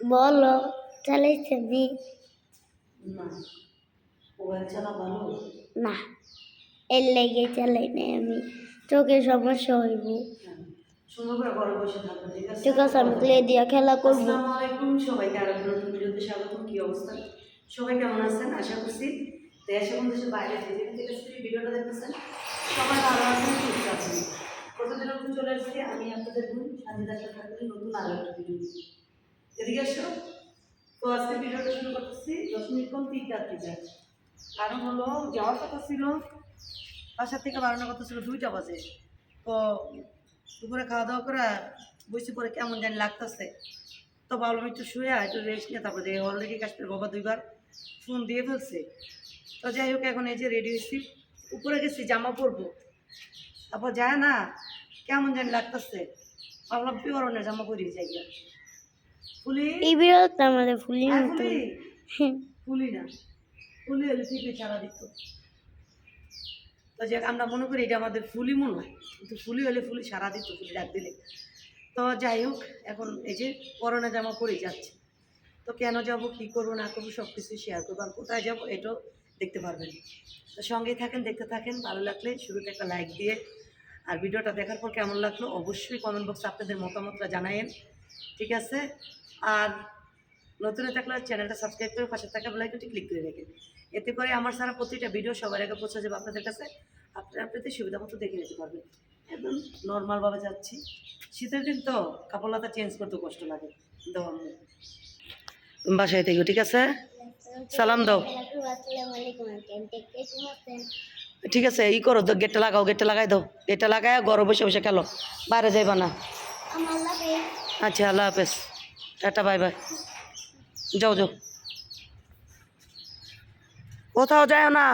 বলো চালাইছি আমি না মোবাইল চালা ভালো? না এর লেগে চালাই নাই আমি। চোখের সমস্যা হইব। সুন্দর করে ঘরে বসে থাকবে ঠিক আছে? ঠিক আছে আমি ক্লে দিয়া খেলা করব। আসসালামু আলাইকুম সবাইকে আরও নতুন ভিডিওতে স্বাগত কি অবস্থা? সবাই কেমন আছেন? আশা করছি দেশ এবং দেশের বাইরে যে যেখান থেকে ভিডিওটা দেখতেছেন সবাই ভালো আছেন সুস্থ আছেন। প্রতিদিন চলে আসছি? আমি আপনাদের বোন নতুন আরও একটা ভিডিও। নিয়ে। এদিকে আসো। তো আজকে ভিডিওটা শুরু করতেছি দশ মিনিট কম তিন রাত্রিটা কারণ হলো যাওয়ার কথা ছিল বাসার থেকে বাড়ানোর কথা ছিল দুইটা বাজে। তো দুপুরে খাওয়া দাওয়া করে বসে পরে কেমন জানি লাগতেছে। তো ভাবলাম একটু শুয়ে একটু রেস্ট নিয়ে তারপরে দেখি অলরেডি কাশ্মীর বাবা দুইবার ফোন দিয়ে ফেলছে। তো যাই হোক, এখন এই যে রেডি হয়েছি। উপরে গেছি, জামা পরবো। তারপর যায় না, কেমন জানি লাগতেছে। ভাবলাম পিওরনের জামা পরিয়ে যাই এই আমাদের ফুলি মতো। ফুলি? না। ফুলি হলে ঠিকই ছাড়া দিত। তো যে আমরা মনে করি এটা আমাদের ফুলি মনে হয়। কিন্তু ফুলি হলে ফুলি সারা দিত ফুলি ডাক দিলে। তো যাই হোক এখন এই যে করোনা জামা পরে যাচ্ছে তো কেন যাব কি করব না করব সব কিছু শেয়ার করব আর কোথায় যাব এটাও দেখতে পারবেন। তো সঙ্গেই থাকেন দেখতে থাকেন ভালো লাগলে শুরুতে একটা লাইক দিয়ে। আর ভিডিওটা দেখার পর কেমন লাগল অবশ্যই কমেন্ট বক্সে আপনাদের মতামতটা জানায়েন। ঠিক আছে? আর নতুন থাকলে চ্যানেলটা সাবস্ক্রাইব করে পাশে থাকা বেলাইকনটি ক্লিক করে রেখে এতে করে আমার সারা প্রতিটা ভিডিও সবার আগে পৌঁছে যাবে আপনাদের কাছে। আপনারা আপনাদের সুবিধা মতো দেখে নিতে পারবেন। একদম নর্মালভাবে যাচ্ছি। শীতের দিন তো কাপড় লাতা চেঞ্জ করতে কষ্ট লাগে। দাও বাসায় থেকে, ঠিক আছে? সালাম দাও। ঠিক আছে, ই করো গেটটা লাগাও গেটটা লাগাই দাও। গেটটা লাগায় গরম বসে বসে খেলো। বাইরে যাইবা না। আচ্ছা আল্লাহ হাফেজ। Tata, bye bye. যাও যাও। কোথাও যায় না।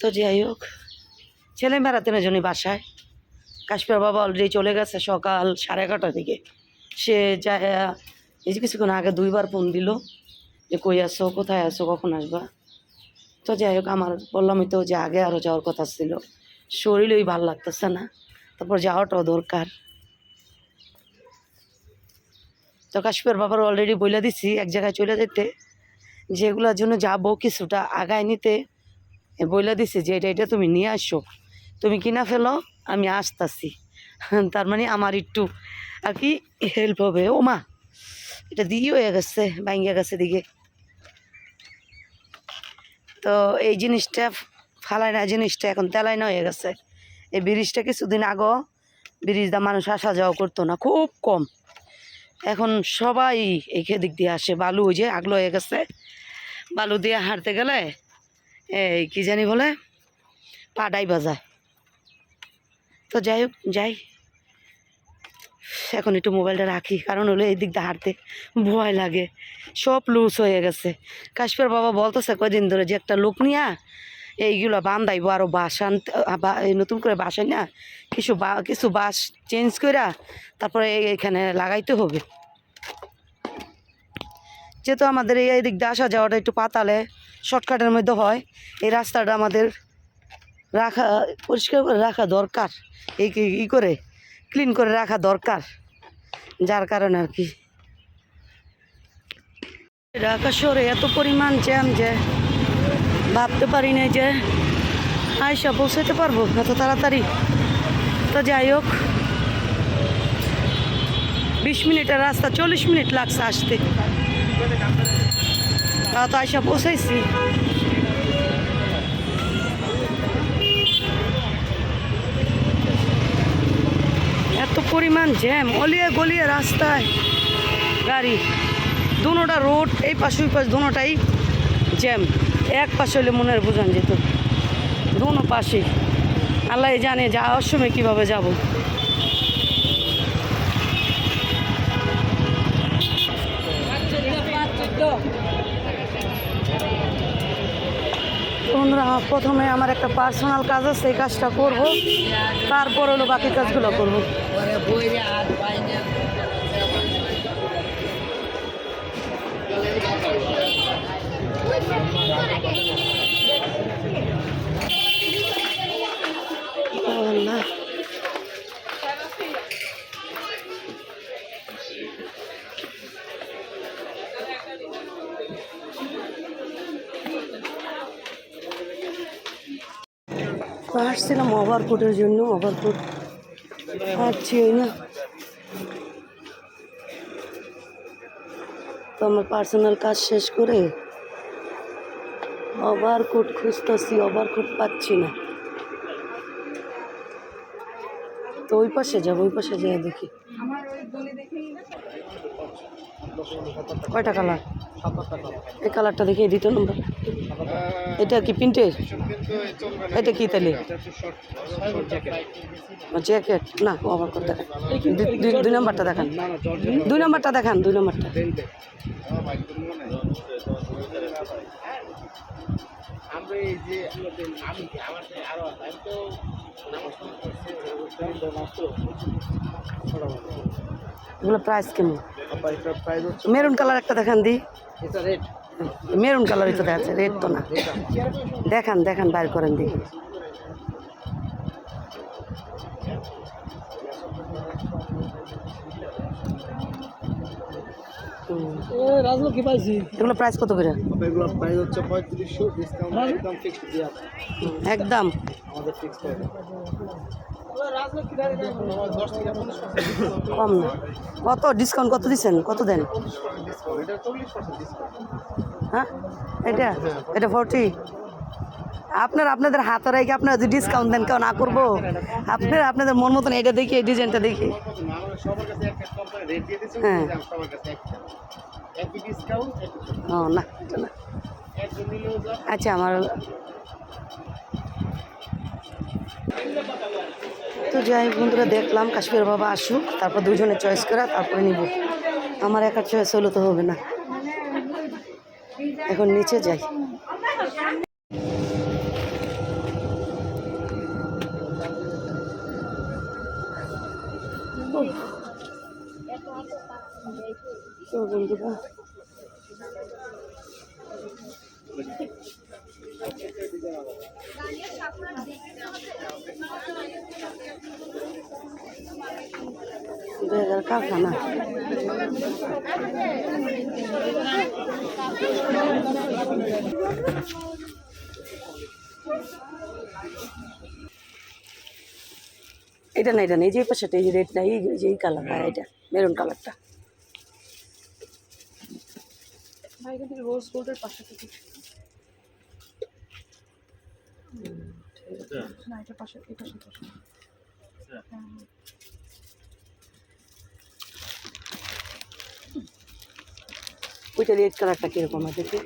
তো যাই হোক, ছেলে বেড়াতে না জন্য বাসায়। কাশ্মীর বাবা অলরেডি চলে গেছে সকাল সাড়ে এগারোটার দিকে। সে যায়, এই যে কিছুক্ষণ আগে দুইবার ফোন দিল যে, কই আসো কোথায় আসো কখন আসবা? তো যাই হোক, আমার বললামই তো যে, আগে আরও যাওয়ার কথা ছিল। শরীরই ভালো লাগতেছে না। তারপর যাওয়াটাও দরকার। তো কাশ্মীর বাবার অলরেডি বলে দিছি এক জায়গায় চলে যেতে যেগুলোর জন্য যাব কিছুটা আগায় নিতে। বলে দিছি যে এটা এটা তুমি নিয়ে আসো। তুমি কিনা ফেলো, আমি আসতাছি। তার মানে আমার একটু আর কি হেল্প হবে। ও মা, এটা দিয়ে হয়ে গেছে, ভাঙ্গিয়া গেছে দিকে তো এই জিনিসটা ফালাই না, জিনিসটা এখন তেলাই হয়ে গেছে। এই ব্রিজটা কিছুদিন আগো ব্রিজটা মানুষ আসা যাওয়া করতো না, খুব কম। এখন সবাই এই দিক দিয়ে আসে, বালু ওই যে আগলো হয়ে গেছে। বালু দিয়ে হাঁটতে গেলে এই কি জানি বলে পাডাই বাজায়। তো যাই হোক, যাই। এখন একটু মোবাইলটা রাখি, কারণ হলো এই দিক দিয়ে হাঁটতে ভয় লাগে। সব লুজ হয়ে গেছে। কাশ্মীর বাবা বলতেছে কয়দিন ধরে যে একটা লোক নিয়া এইগুলো বান্ধাইবো আরও বাস আনতে বা- এই নতুন করে বাস না কিছু বা, কিছু বাস চেঞ্জ করে তারপরে এখানে লাগাইতে হবে। যেহেতু আমাদের এই দিক দিয়ে আসা যাওয়াটা একটু পাতালে শর্টকাটের মধ্যে হয়, এই রাস্তাটা আমাদের রাখা, পরিষ্কার করে রাখা দরকার, এই কি- ই করে ক্লিন করে রাখা দরকার, যার কারণে আর কি। ঢাকা শহরে এত পরিমাণ জ্যাম যে ভাবতে পারি না যে আয়সা পৌঁছাতে পারব এত তাড়াতাড়ি। তো যাই হোক, বিশ মিনিটের রাস্তা, চল্লিশ মিনিট লাগছে আসতে। তাও তো আয়সা পৌঁছাইছি। এত পরিমাণ জ্যাম, অলিয়ে গলিয়ে রাস্তায় গাড়ি। দুনোটা রোড, এই পাশে ওই পাশ দুনোটাই জ্যাম। এক পাশে হলে মনে হয় বোঝান যেত। দুনো পাশে। আল্লাহ জানে যাওয়ার সময় কীভাবে যাব। প্রথমে আমার একটা পার্সোনাল কাজ আছে, এই কাজটা করব। তারপর হলো বাকি কাজগুলো করব। আসছিলাম ওভারকোটের জন্য, ওভারকোট পাচ্ছি না। তো আমার পার্সোনাল কাজ শেষ করে ওভারকোট খুঁজতেছি, ওভারকোট পাচ্ছি না। তো ওই পাশে যাব, ওই পাশে যাই দেখি। কয়টা কালার এই কালারটা দেখি এই দ্বিতীয় নম্বর এটা কি প্রিন্টের? এটা কি তাহলে? জ্যাকেট না ওভার দেখান। দুই- নম্বরটা দেখান। দুই নম্বরটা দেখান দুই নম্বরটা। আমরা এই যে আমি আমার আরও আমি তো নামাজ পড়ছি মাত্র এগুলো প্রাইস কেমন মেরুন কালার একটা দেখান দি। এটা রেট মেরুন কালারই তো দেখাচ্ছে রেড তো না। দেখান দেখান বাইর করেন দেখি। হুম। পাইছি। এগুলো প্রাইস কত করে? এগুলো প্রাইস হচ্ছে পঁয়ত্রিশশো ডিসকাউন্ট একদম ফিক্সড আমাদের ফিক্সড কম না। কত ডিসকাউন্ট কত দিচ্ছেন? কত দেন? হ্যাঁ? এটা? এটা ফোরটি আপনার আপনাদের হাতে রেখে আপনারা যদি ডিসকাউন্ট দেন, কেউ না করব। আপনারা আপনাদের মন মতন এটা দেখি, এই ডিজাইনটা দেখি। হ্যাঁ। ও, না না। আচ্ছা আমার তো যাই বন্ধুরা, দেখলাম কাশ্মীর বাবা আসুক, তারপর দুজনে চয়েস করা, তারপরে নিব। আমার একার চয়েস হলে তো হবে না। এখন নিচে যাই। তো বন্ধুরা বেগার কারখানা। এটা না এটা না, এই যে পাশেটা এই রেড না, এই যে, এই কালারটা এটা মেরুন কালারটা রোজ গোল্ডের পাশে না এটা পাশে এটা পাশে পাশে। ওইটা রেড কালারটা কীরকম আছে দেখি।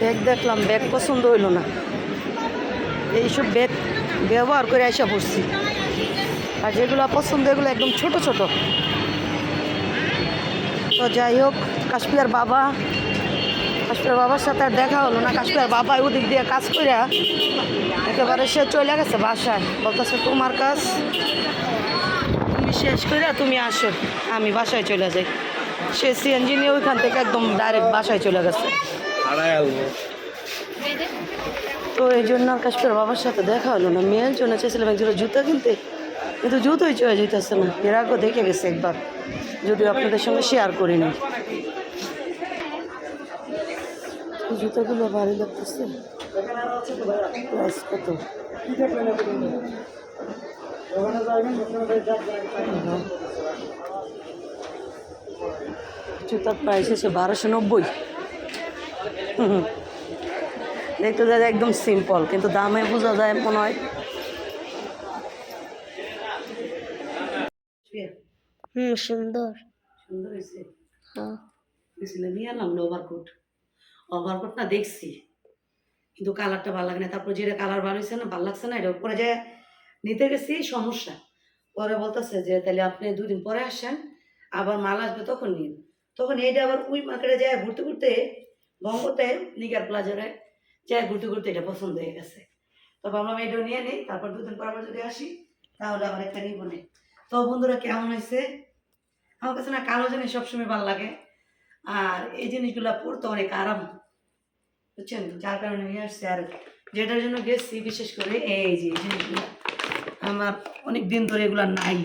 ব্যাগ দেখলাম ব্যাগ পছন্দ হইল না। এইসব ব্যাগ ব্যবহার করে আসা পড়ছি। আর যেগুলো পছন্দ এগুলো একদম ছোট ছোট। তো যাই হোক কাশ্মীর বাবা কাশ্মীর বাবার সাথে আর দেখা হলো না। কাশ্মীর বাবা ওদিক দিয়ে কাজ করে একেবারে সে চলে গেছে বাসায়। বলতেছে তোমার কাজ তুমি শেষ করে তুমি আসো আমি বাসায় চলে যাই। সে সিএনজি নিয়ে ওইখান থেকে একদম ডাইরেক্ট বাসায় চলে গেছে। তো এই জন্য আর কাশ্মীর বাবার সাথে দেখা হলো না। মেয়ের জন্য চেয়েছিলাম একজোড়া জুতো কিনতে কিন্তু জুতোই চলে যেতেছে না। এর আগে দেখে গেছে একবার। যদিও আপনাদের সঙ্গে শেয়ার করিনি। জুতোগুলো ভারী লাগতেছে। প্রাইস কত? জুতার প্রাইস হচ্ছে বারোশো নব্বই। হুম দেখতে যায় একদম সিম্পল কিন্তু দামে বোঝা যায় মনে হয়। হুম সুন্দর। সুন্দর হয়েছে? হ্যাঁ। নিয়ে আনলাম না ওভারকোট ওভারকোট না দেখছি। কিন্তু কালারটা ভালো লাগে না। তারপর যেটা কালার বার হয়েছে না, ভালো লাগছে না, এটা পরে যে নিতে গেছি, সমস্যা। পরে বলতেছে যে তাহলে আপনি দুদিন পরে আসেন, আবার মাল আসবে তখন নিন। তখন এইটা আবার ওই মার্কেটে যায় ঘুরতে ঘুরতে বঙ্গতে নিগার প্লাজারে যায় ঘুরতে ঘুরতে এটা পছন্দ হয়ে গেছে। তো ভাবলাম এটাও নিয়ে নিই, তারপর দুদিন পর আবার যদি আসি, তাহলে আবার একটা নিব নে। তো বন্ধুরা, কেমন হয়েছে? আমার কাছে না কালো জিনিস সবসময় ভালো লাগে। আর এই জিনিসগুলো পড়তে অনেক আরাম। বুঝছেন যার কারণে নিয়ে আসছি আর যেটার জন্য গেছি, বিশেষ করে এই যে জিনিসগুলো আমার অনেক দিন ধরে এগুলো নাই,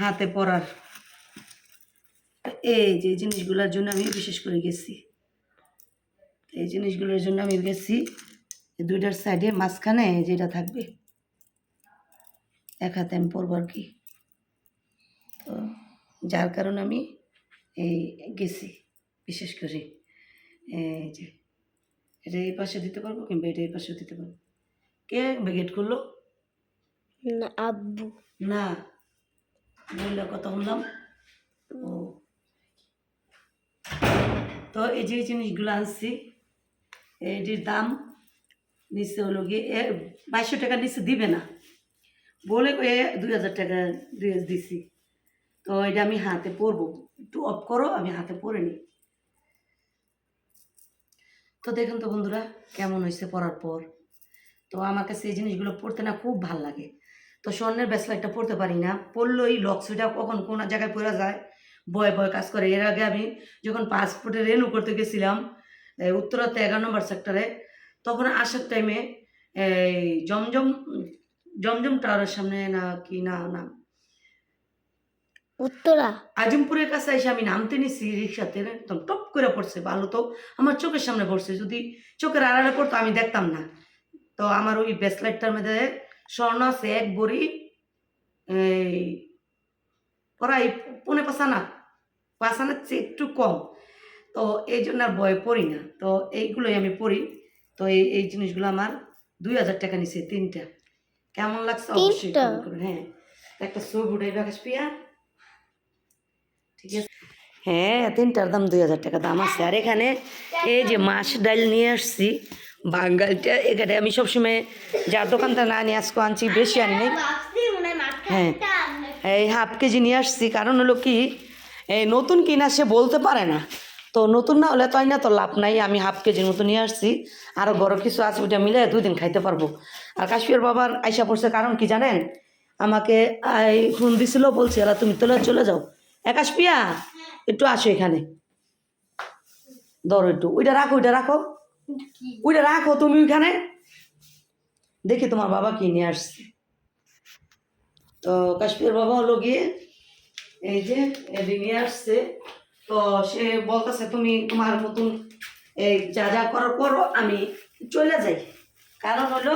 হাতে পরার। এই যে জিনিসগুলোর জন্য আমি বিশেষ করে গেছি। এই জিনিসগুলোর জন্য আমি গেছি দুইটার সাইডে মাঝখানে যেটা থাকবে, এক হাতে আমি পরবো আর কি। তো যার কারণে আমি এই গেছি, বিশেষ করে এই যে এটা এই পাশে দিতে পারব কিংবা এটা এই পাশেও দিতে পারব? কে গেট খুললো না আব্বু। না। বললে কথা শুনলাম ও। তো এই যে জিনিসগুলো আনছি এটির দাম নিচে হলো গিয়ে এ বাইশশো টাকা নিচে দিবে না। বলে কয়ে দুই হাজার টাকা ড্রেস দিছি। তো এটা আমি হাতে পরবো। একটু অফ করো আমি হাতে পরে নিই। তো দেখুন তো বন্ধুরা, কেমন হয়েছে পড়ার পর? তো আমার কাছে এই জিনিসগুলো পড়তে না খুব ভালো লাগে। তো স্বর্ণের ব্যাসলাইটটা পড়তে পারি না। পড়লেই লক্সটা কখন কোন জায়গায় পড়া যায়, ভয় ভয় কাজ করে। এর আগে আমি যখন পাসপোর্টে রেনু করতে গেছিলাম উত্তরাতে এগারো নম্বর সেক্টরে তখন আসার টাইমে এই জমজম জমজম টাওয়ারের সামনে না কি না না উত্তরা। আজিমপুরের কাছে এসে আমি নামতে নিছি রিক্সাতে একদম টপ করে পড়ছে ভালো তো। আমার চোখের সামনে পড়ছে যদি চোখের আড়ালে পড়তো আমি দেখতাম না। তো আমার ওই ব্রেসলাইটটার মধ্যে স্বর্ণ আছে এক বড়ি এই প্রায় পনে পাসানা পাসানার চেয়ে একটু কম। তো এই জন্য আর ভয় পড়ি না। তো এইগুলোই আমি পড়ি। তো এই এই জিনিসগুলো আমার দুই হাজার টাকা নিছে তিনটা। কেমন লাগছে অবশ্যই। হ্যাঁ একটা ছবি উঠাই বাকাশ পিয়া। ঠিক আছে? হ্যাঁ তিনটার দাম দুই হাজার টাকা দাম আছে। আর এখানে এই যে মাছ ডাল নিয়ে আসছি বাঙ্গালটা এখানে আমি সবসময় যার দোকানটা না নিয়ে আজকে আনছি, বেশি আনি নাই। হ্যাঁ এই হাফ কেজি নিয়ে আসছি। কারণ হলো কি, এই নতুন কিনা সে বলতে পারে না। তো নতুন না হলে তাই না তো লাভ নাই। আমি হাফ কেজি নতুন নিয়ে আসছি। আরও বড় কিছু আছে ওইটা মিলে দুই দিন খাইতে পারব। আর কাশ্মীর বাবার আইসা পড়ছে, কারণ কি জানেন? আমাকে ফোন দিছিল, বলছে এরা তুমি তোলে চলে যাও। একাশ পিয়া একটু আসো এখানে। ধরো একটু। ওইটা রাখো ওইটা রাখো। ওইটা রাখো তুমি ওইখানে। দেখি তোমার বাবা কি নিয়ে আসছে। তো কাশ্মীর বাবা হলো গিয়ে এই যে এদি নিয়ে আসছে। তো সে বলতেছে, তুমি তোমার মতন এই যা যা করো করো, আমি চলে যাই। কারণ হলো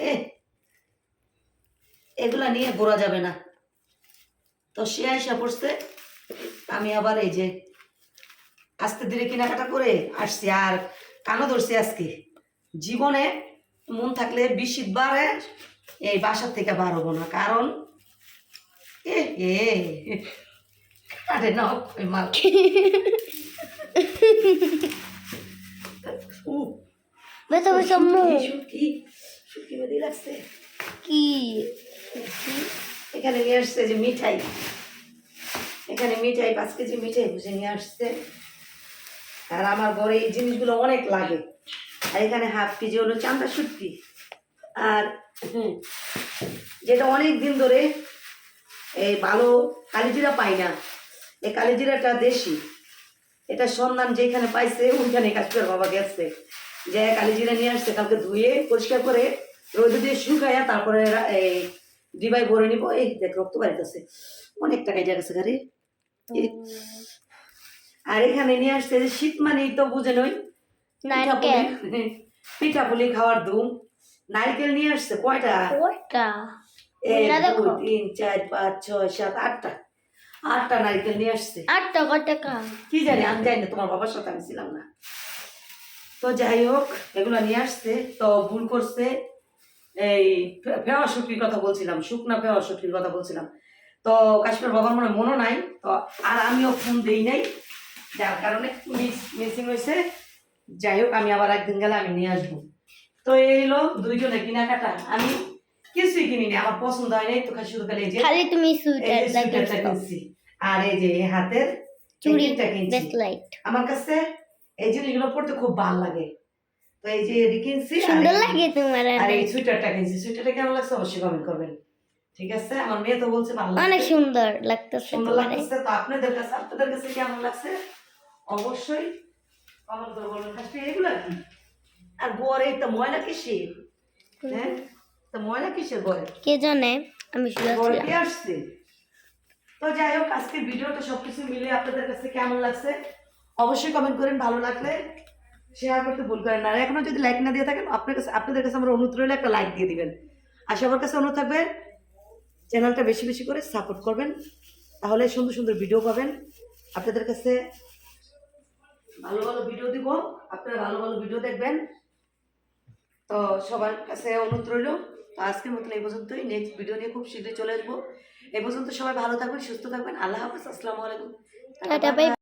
এ এগুলা নিয়ে ঘোরা যাবে না। তো সে আইসা পড়ছে। আমি আবার এই যে আস্তে ধীরে কেনাকাটা করে আসছি আর কানও ধরছি আজকে। জীবনে মন থাকলে বিশ বারে এই বাসার থেকে বার হব না কারণ এ এ আরে না মাল। বেরিয়ে লাগছে কি? এখানে নিয়ে আসছে যে মিঠাই। এখানে মিঠাই, পাঁচ কেজি মিঠাই বুঝে নিয়ে আসছে। আর আমার ঘরে এই জিনিসগুলো অনেক লাগে। আর এখানে হাফ কেজি হলো চান্দা শুটকি আর যেটা অনেক দিন ধরে এই ভালো কালিজিরা পাই না। এই কালিজিরাটা দেশি। এটা সন্ধান যেখানে পাইছে, ওইখানে কাশ্মীর বাবা গেছে। যে কালিজিরা নিয়ে আসছে, কালকে ধুয়ে পরিষ্কার করে রোদে দিয়ে শুকাইয়া তারপরে রা- এই ডিবাই ভরে নিব এই দেখ রক্ত বাড়িতেছে অনেক টাকা এটা গেছে গাড়ি আর এখানে নিয়ে আসছে যে শীত মানেই তো বুঝে নই। পিঠা পুলি খাওয়ার ধুম। নারকেল নিয়ে আসছে কয়টা। দুই তিন চার পাঁচ ছয় সাত আটটা। আটটা নারকেল নিয়ে আসছে। আটটা টাকা কি জানি আমি জানি না তোমার বাবার সাথে আমি ছিলাম না। তো যাই হোক এগুলো নিয়ে আসছে। তো ভুল করছে। এই ফেওয়া শুটকির কথা বলছিলাম শুকনা ফেওয়া শুটকির কথা বলছিলাম। তো কাশ্মীর বাবার মনে মনে নাই তো আর আমিও ফোন দেই নাই। যার কারণে মিস মিসিং হয়েছে। যাই হোক আমি আবার একদিন গেলে আমি নিয়ে আসব। তো এই হলো দুইজনে কেনাকাটা। আমি কিছুই কিনিনি আমার পছন্দ হয় নাই তো শুধু খালি যে খালি তুমি সুইটারটা কিনছি। আর এই যে এই হাতের চুড়ি টেকিংটা কিনছি। আমার কাছে এই জিনিসগুলো পড়তে খুব ভালো লাগে। তো এই যে কিনছি আর সুন্দর লাগে তোমার আর এই সুইটারটা কিনছি। সুইটারটা কেমন লাগছে? অবশ্যই কমেন্ট করবেন। ঠিক আছে? আমার মেয়ে তো বলছে ভালো অনেক সুন্দর লাগতেছে সুন্দর লাগছে তো আপনাদের কাছে আপনাদের কাছে কেমন লাগছে? অবশ্যই কমেন্ট করে বলবেন। এগুলো কি। আর গড়ে তো ময়লা কিসের? হ্যাঁ? তো ময়লা কিসের গড়ে কে জানে? আমি গড়ে কি আসছে? তো যাই হোক আজকের ভিডিওটা সবকিছু মিলে আপনাদের কাছে কেমন লাগছে? অবশ্যই কমেন্ট করেন। ভালো লাগলে শেয়ার করতে ভুল করেন না। এখনও যদি লাইক না দিয়ে থাকেন, আপনার কাছে আপনাদের কাছে আমার অনুরোধ রইলে একটা লাইক দিয়ে দিবেন। আর সবার কাছে অনুরোধ থাকবে চ্যানেলটা বেশি বেশি করে সাপোর্ট করবেন। তাহলে সুন্দর সুন্দর ভিডিও পাবেন। আপনাদের কাছে ভালো ভালো ভিডিও দিব। আপনারা ভালো ভালো ভিডিও দেখবেন। তো সবার কাছে অনুরোধ রইল। তো আজকের মতন এই পর্যন্তই। নেক্সট ভিডিও নিয়ে খুব শীঘ্রই চলে আসব। এই পর্যন্ত সবাই ভালো থাকবেন, সুস্থ থাকবেন। আল্লাহ হাফিজ। আসসালামু আলাইকুম।